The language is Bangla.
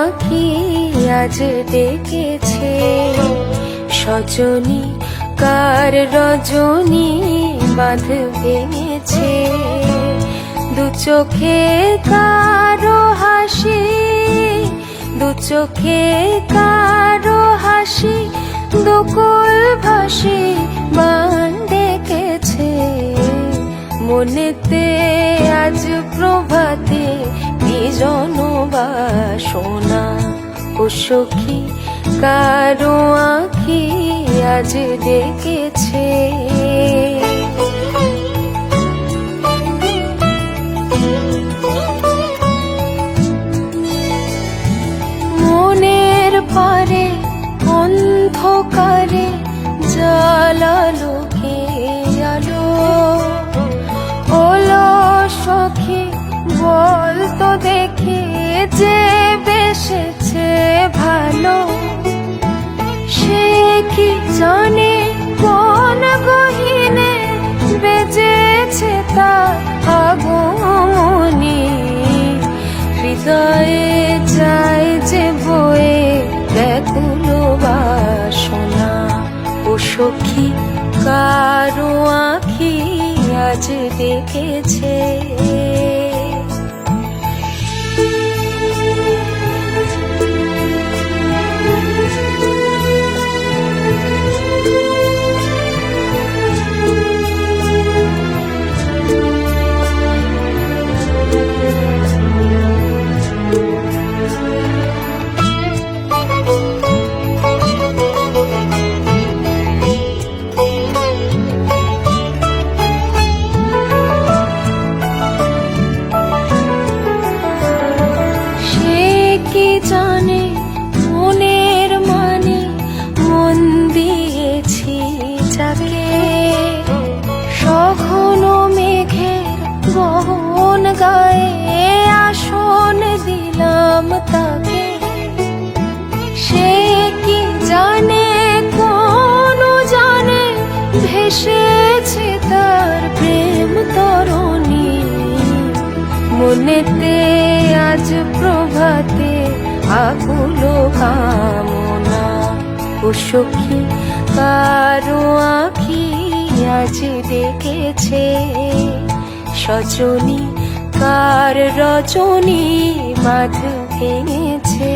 আখি আজ ডেকেছে। সজনী, কার রজনী বাঁধ ভেঙেছে? দু চোখে কারও হাসি, দু চোখে কারও হাসি, দুকুল ভাসি বান ডেকেছে। মনেতে আজ প্রভাতে বিজন বাসনা ও সখী কারও আখি আজ ডেকেছে। মনের পারে অন্ধকারে জ্বালালো যে বেসেছে ভালো, সে কি জানে কোন গহিনে বেজেছে তা আগমনী হৃদয়ে যায় যে বয়ে ব্যাকুল বাসনা, ও সখী, কারও আখি আজ দেখেছে। গায়ে আসন দিলাম তাকে। সে কি জানে, কোন জানে, ভেসেছে তার প্রেম তরণী। মনেতে আজ প্রভাতে আকুল কামনা। ও সখী, কারও আখি আজ দেখেছে। সজনী কার রজনী মাধু ভেঙেছে।